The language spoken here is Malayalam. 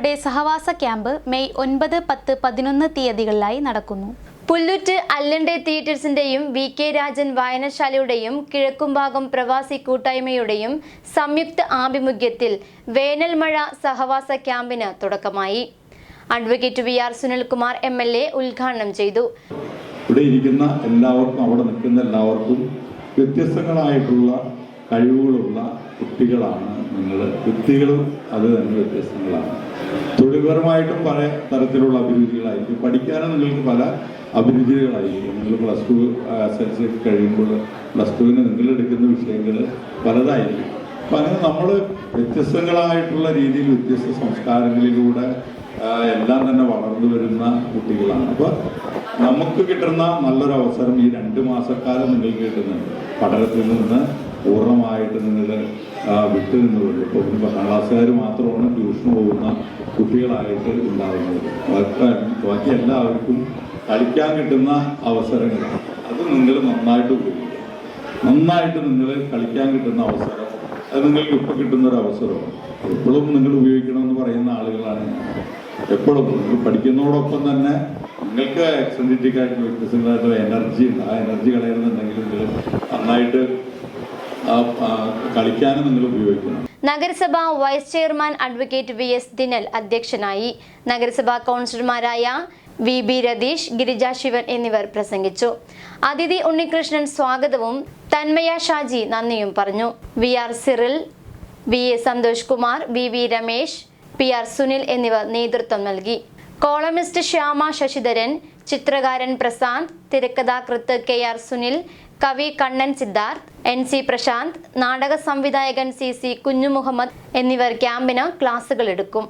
കുട്ടികളുടെ സഹവാസ ക്യാമ്പ് മെയ് ഒൻപത് പത്ത് പതിനൊന്ന് തീയതികളിലായി നടക്കുന്നു. പുല്ലുറ്റ് അല്ലണ്ടെ തിയേറ്റേഴ്സിന്റെയും വി കെ രാജൻ വായനശാലയുടെയും കിഴക്കുംഭാഗം പ്രവാസി കൂട്ടായ്മയുടെയും സംയുക്ത ആഭിമുഖ്യത്തിൽ വേനൽമഴ സഹവാസ ക്യാമ്പിന് തുടക്കമായി. Advocate V R Sunilkumar M L A ഉദ്ഘാടനം ചെയ്തു. ഇവിടെ ഇരിക്കുന്ന എല്ലാവർക്കും അവിടെ നിൽക്കുന്ന എല്ലാവർക്കും വ്യത്യസ്തങ്ങളായിട്ടുള്ള കഴിവുകളുള്ള കുട്ടികളാണ് നിങ്ങൾ വ്യക്തികളും അത് തന്നെ വ്യത്യസ്തങ്ങളാണ്. തൊഴിൽപരമായിട്ടും പല തരത്തിലുള്ള അഭിരുചികളായിരിക്കും. പഠിക്കാനും നിങ്ങൾക്ക് പല അഭിരുചികളായിരിക്കും. നിങ്ങൾ plus two S L C കഴിയുമ്പോൾ പ്ലസ് ടുവിന് നിങ്ങൾ എടുക്കുന്ന വിഷയങ്ങൾ പലതായിരിക്കും. അപ്പം അങ്ങനെ നമ്മൾ വ്യത്യസ്തങ്ങളായിട്ടുള്ള രീതിയിൽ വ്യത്യസ്ത സംസ്കാരങ്ങളിലൂടെ എല്ലാം തന്നെ വളർന്നു വരുന്ന കുട്ടികളാണ്. അപ്പോൾ നമുക്ക് കിട്ടുന്ന നല്ലൊരു അവസരം ഈ രണ്ട് മാസക്കാലം നിങ്ങൾക്ക് കിട്ടുന്നുണ്ട്. പഠനത്തിൽ നിന്ന് പൂർണമായിട്ട് നിങ്ങൾ വിട്ടു നിന്നുകൊണ്ട് ഇപ്പോൾ പത്താം ക്ലാസ്സുകാർ മാത്രമാണ് ട്യൂഷന് പോകുന്ന കുട്ടികളായിട്ട് ഉണ്ടാകുന്നത് ബാക്കി- എല്ലാവർക്കും കളിക്കാൻ കിട്ടുന്ന അവസരങ്ങൾ. അത് നിങ്ങൾ നന്നായിട്ട് ഉപയോഗിക്കുക നന്നായിട്ട് നിങ്ങൾ കളിക്കാൻ കിട്ടുന്ന അവസരം അത് നിങ്ങൾക്ക് ഇപ്പോൾ കിട്ടുന്ന ഒരു അവസരമാണ് എപ്പോഴും നിങ്ങൾ ഉപയോഗിക്കണമെന്ന് പറയുന്ന ആളുകളാണ് എപ്പോഴും നിങ്ങൾ പഠിക്കുന്നതോടൊപ്പം തന്നെ നിങ്ങൾക്ക് എക്സന്റിറ്റിക്കായിട്ടുള്ള വ്യത്യസ്തങ്ങളായിട്ടുള്ള എനർജി ഉണ്ട്. ആ എനർജി കളയണമെന്നുണ്ടെങ്കിൽ നിങ്ങൾ നന്നായിട്ട് കളിക്കാനും നഗരസഭ vice chairman advocate V S Dinal അധ്യക്ഷനായി. നഗരസഭാ കൗൺസിലർമാരായ വി ബി രതീഷ് ഗിരിജ ശിവൻ എന്നിവർ പ്രസംഗിച്ചു. അതിഥി ഉണ്ണികൃഷ്ണൻ സ്വാഗതവും തന്മയ ഷാജി നന്ദിയും പറഞ്ഞു. V R Cyril V A Santhosh Kumar V V Ramesh P R Sunil എന്നിവർ നേതൃത്വം നൽകി. കോളമിസ്റ്റ് ശ്യാമ ശശിധരൻ ചിത്രകാരൻ പ്രശാന്ത് തിരക്കഥാകൃത്ത് കെ ആർ സുനിൽ കവി കണ്ണൻ സിദ്ധാർത്ഥ് എൻ സി പ്രശാന്ത് നാടക സംവിധായകൻ സി സി കുഞ്ഞുമുഹമ്മദ് എന്നിവർ ക്യാമ്പിന് ക്ലാസുകൾ എടുക്കും.